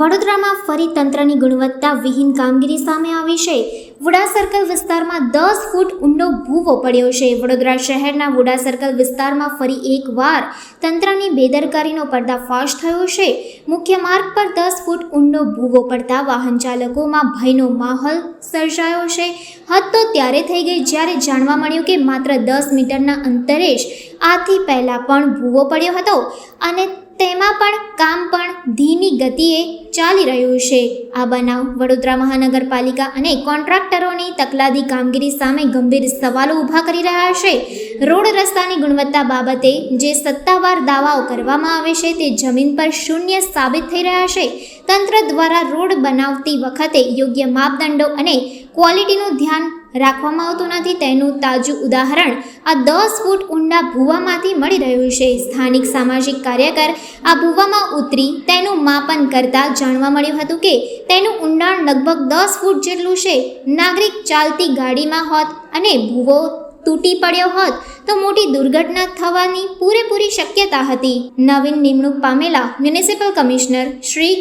વડોદરામાં ફરી તંત્રની ગુણવત્તા વિહીન કામગીરી સામે આવી છે. વુડા સર્કલ વિસ્તારમાં દસ ફૂટ ઊંડો ભૂવો પડ્યો છે. વડોદરા શહેરના વુડા સર્કલ વિસ્તારમાં ફરી એકવાર તંત્રની બેદરકારીનો પર્દાફાશ થયો છે. મુખ્ય માર્ગ પર દસ ફૂટ ઊંડો ભૂવો પડતા વાહન ચાલકોમાં ભયનો માહોલ સર્જાયો છે. હદ તો ત્યારે થઈ ગઈ જ્યારે જાણવા મળ્યું કે માત્ર દસ મીટરના અંતરે જ આથી પહેલાં પણ ભૂવો પડ્યો હતો અને તેમાં પણ કામ પણ ધીમી ગતિએ ચાલી રહ્યું છે. આ બનાવ વડોદરા મહાનગરપાલિકા અને કોન્ટ્રાક્ટરોની તકલાદી કામગીરી સામે ગંભીર સવાલો ઊભા કરી રહ્યા છે. રોડ રસ્તાની ગુણવત્તા બાબતે જે સત્તાવાર દાવાઓ કરવામાં આવે છે તે જમીન પર શૂન્ય સાબિત થઈ રહ્યા છે. તંત્ર દ્વારા રોડ બનાવતી વખતે યોગ્ય માપદંડો અને ક્વોલિટીનું ધ્યાન રાખવામાં આવતું નથી, તેનું તાજું ઉદાહરણ આ દસ ફૂટ ઊંડા ભૂવામાંથી મળી રહ્યું છે. સ્થાનિક સામાજિક કાર્યકર આ ભૂવામાં ઉતરી તેનું માપન કરતા જાણવા મળ્યું હતું કે તેનું ઊંડાણ લગભગ દસ ફૂટ જેટલું છે. નાગરિક ચાલતી ગાડીમાં હોત અને ભૂવો તૂટી પડ્યો હોત તો મોટી દુર્ઘટના થવાની પૂરેપૂરી શક્યતા હતી. નવીન નિમણૂક પામેલા મ્યુનિસિપલ કમિશનર શ્રી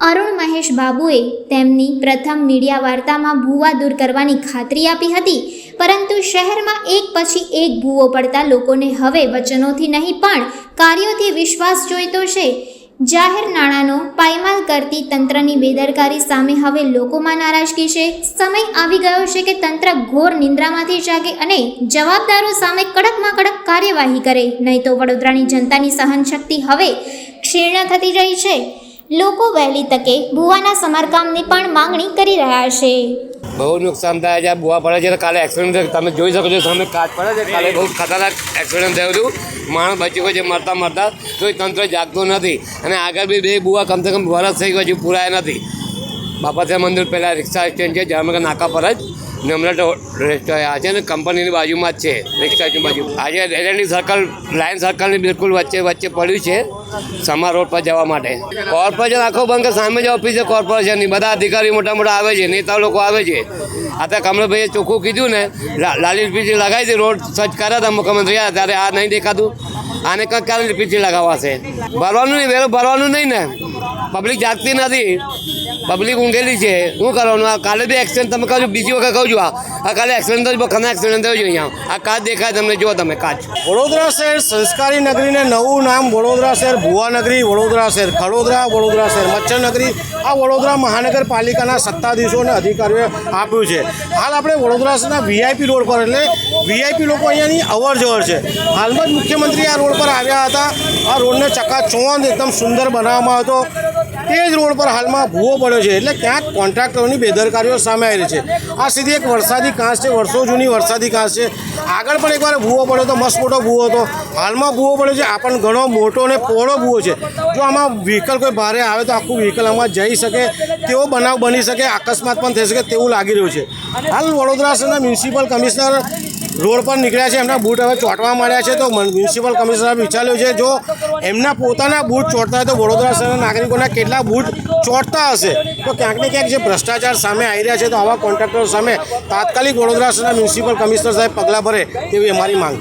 અરુણ મહેશ બાબુએ તેમની પ્રથમ મીડિયા વાર્તામાં ભૂવા દૂર કરવાની ખાતરી આપી હતી, પરંતુ શહેરમાં એક પછી એક ભૂવો પડતા લોકોને હવે વચનોથી નહીં, પણ કાર્યોથી વિશ્વાસ જોઈતો છે. જાહેર નાણાંનો પાયમાલ કરતી તંત્રની બેદરકારી સામે હવે લોકોમાં નારાજગી છે. સમય આવી ગયો છે કે તંત્ર ઘોર નિંદ્રામાંથી જાગે અને જવાબદારો સામે કડકમાં કડક કાર્યવાહી કરે, નહીં તો વડોદરાની જનતાની સહનશક્તિ હવે ક્ષીર્ણ થતી રહી છે. લોકો વહેલી તકે ભુવાના સમારકામની પણ માંગણી કરી રહ્યા છે. બહુ નુકસાન થાય છે બુવા પડે છે કાલે એક્સિડન્ટ થયો. તમે જોઈ શકો છો, સામે કાચ પડે છે. કાલે બહુ ખતરનાક એક્સિડન્ટ થયું હતું. માણસ બચી ગયો છે, મરતા મરતા. તો તંત્ર જાગતું નથી. અને આગળ બી બે બુવા કમસે કમ વરસ થઈ ગયો હજુ પૂરાયા નથી. બાપાસાહેબ મંદિર પહેલાં રિક્ષા સ્ટેન્ડ છે જામનગર નાકા પર જ નમ્રત રેસ્ટોરન્ટ આ છે ને કંપનીની બાજુમાં જ છે. રેસ્ટોરન્ટની બાજુ. આજે રેડની સર્કલ લાયન સર્કલની બિલકુલ વચ્ચે વચ્ચે પડ્યું છે સમા રોડ પર જવા માટે. કોર્પોરેશન આખો બંધ કે સામે જ ઓફિસ છે કોર્પોરેશનની બધા અધિકારી મોટા મોટા આવે છે, નેતા લોકો આવે છે. આ તો કમલભાઈએ ચોખ્ખું કીધું ને લાલી પીછી લગાવી હતી રોડ સર્ચ કર્યા હતા મુખ્યમંત્રી ત્યારે આ નહીં દેખાતું. આને ક્યારે પીછી લગાવવાશે ભરવાનું નહીં વેરો ભરવાનું નહીં ને. પબ્લિક જાગતી નથી. પબ્લિક ઊંઘેલી છે. શું કરવાનું? આ કાલે બી એક્સિડન્ટ તમે કહો બીજી વખત કહું છું આ. કાલે એક્સિડન્ટ જ ખના એક્સિડન્ટ થયો છે અહીંયા. આ કાચ દેખાય તમને, જુઓ તમે કાચ. વડોદરા શહેર સંસ્કારી નગરીને નવું નામ વડોદરા શહેર, ભુવા નગરી, વડોદરા શહેર, ખડોદરા, વડોદરા શહેર, મચ્છર નગરી. આ વડોદરા મહાનગરપાલિકાના સત્તાધીશો અને અધિકારીઓએ આપ્યું છે. હાલ આપણે વડોદરા શહેરના વીઆઈપી રોડ પર, એટલે વીઆઈપી લોકો અહીંયાની અવર જવર છે. હાલમાં જ મુખ્યમંત્રી આ રોડ પર આવ્યા હતા. આ રોડને ચકાચોંધ એકદમ સુંદર બનાવવામાં હતો. તે જ રોડ પર હાલમાં ભૂવો પડ્યો છે. એટલે ક્યાંક કોન્ટ્રાક્ટરોની બેદરકારીઓ સામે આવી રહી છે. આ સીધી એક વરસાદી કાંસ છે. વર્ષો જૂની વરસાદી કાંસ છે. આગળ પણ એકવાર ભૂવો પડ્યો તો મસ્ત મોટો ભૂવો હતો. હાલમાં ભૂવો પડ્યો છે. આ પણ ઘણો મોટો અને પહોળો ભૂવો છે. જો આમાં વ્હીકલ કોઈ ભારે આવે તો આખું વ્હીકલ આમાં જઈ શકે, તેવો બનાવ બની શકે, અકસ્માત પણ થઈ શકે તેવું લાગી રહ્યું છે. હાલ વડોદરા શહેરના મ્યુનિસિપલ કમિશનર રોડ પર નીકળ્યા છે, એમના બૂટ હવે ચોંટવા માંડ્યા છે. તો મ્યુનિસિપલ કમિશનર વિચાર્યું છે, જો એમના પોતાના બૂટ ચોંટતા હોય તો વડોદરા શહેરના નાગરિકોના કેટલા બૂટ ચોંટતા હશે? તો ક્યાંક ને ક્યાંક જે ભ્રષ્ટાચાર સામે આવી રહ્યા છે, તો આવા કોન્ટ્રાક્ટરો સામે તાત્કાલિક વડોદરા શહેરના મ્યુનિસિપલ કમિશનર સાહેબ પગલાં ભરે તેવી અમારી માંગ છે.